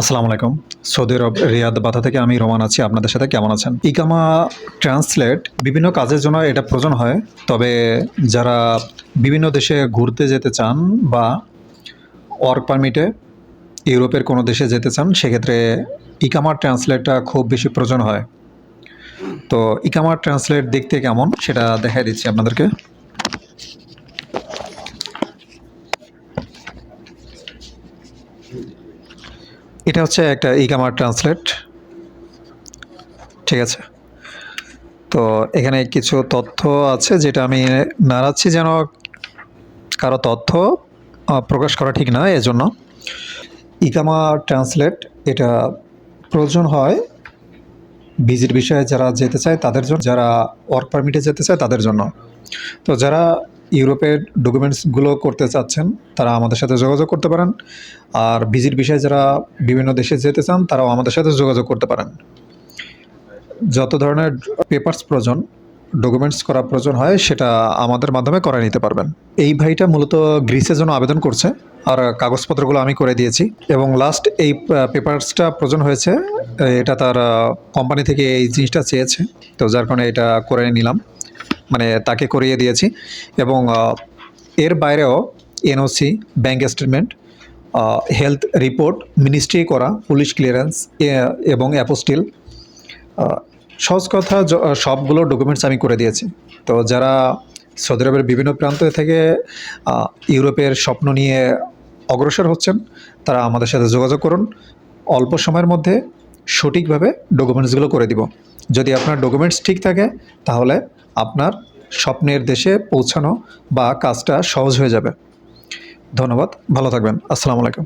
আসসালামু আলাইকুম। সৌদি আরব, রিয়াদ বাধা থেকে আমি রোমান আছি। আপনাদের সাথে কেমন আছেন? ইকামা ট্রান্সলেট বিভিন্ন কাজের জন্য এটা প্রয়োজন হয়। তবে যারা বিভিন্ন দেশে ঘুরতে যেতে চান বা ওয়ার্ক পারমিটে ইউরোপের কোনো দেশে যেতে চান, সেক্ষেত্রে ইকামা ট্রান্সলেটটা খুব বেশি প্রয়োজন হয়। তো ইকামা ট্রান্সলেট দেখতে কেমন? সেটা দেখাই দিচ্ছি আপনাদেরকে। এটা হচ্ছে একটা ইকামার ট্রান্সলেট। ঠিক আছে? তো এখানে কিছু তথ্য আছে যেটা আমি নাড়াচ্ছি যেন কারও তথ্য প্রকাশ করা ঠিক না এজন্য। ইকামা ট্রান্সলেট, এটা প্রয়োজন হয় ভিজিট বিষয়ে যারা যেতে চায় তাদের জন্য, যারা ওয়ার্ক পারমিটে যেতে চায় তাদের জন্য। তো যারা ইউরোপের ডকুমেন্টসগুলো করতে চাচ্ছেন, তারা আমাদের সাথে যোগাযোগ করতে পারেন। আর ভিজিট বিষয়ে যারা বিভিন্ন দেশে যেতে চান, তারাও আমাদের সাথে যোগাযোগ করতে পারেন। যত ধরনের পেপারস প্রয়োজন ডকুমেন্টস করা প্রয়োজন হয়, সেটা আমাদের মাধ্যমে করে নিতে পারবেন। এই ভাইটা মূলত গ্রিসের জন্য আবেদন করছে, আর কাগজপত্রগুলো আমি করে দিয়েছি। এবং লাস্ট এই পেপারসটা প্রয়োজন হয়েছে, এটা তার কোম্পানি থেকে এই জিনিসটা চেয়েছে। তো যার কারণে এটা করে নিলাম। মানে তাকে করিয়ে দিয়েছি এবং এর বাইরেও NOC bank statement health report, ministry করা, পুলিশ ক্লিয়ারেন্স এবং অ্যাপোস্টিল সহজ কথা সবগুলো ডকুমেন্টস আমি করে দিয়েছি। তো যারা সৌদি আরবের বিভিন্ন প্রান্ত থেকে ইউরোপের স্বপ্ন নিয়ে অগ্রসর হচ্ছেন, তারা আমাদের সাথে যোগাযোগ করুন। অল্প সময়ের মধ্যে সঠিকভাবে ডকুমেন্টসগুলো করে দিব। যদি আপনার ডকুমেন্টস ঠিক থাকে, তাহলে আপনার স্বপ্নের দেশে পৌঁছানো বা কাজটা সহজ হয়ে যাবে। ধন্যবাদ ভালো থাকবেন। আসসালামু আলাইকুম।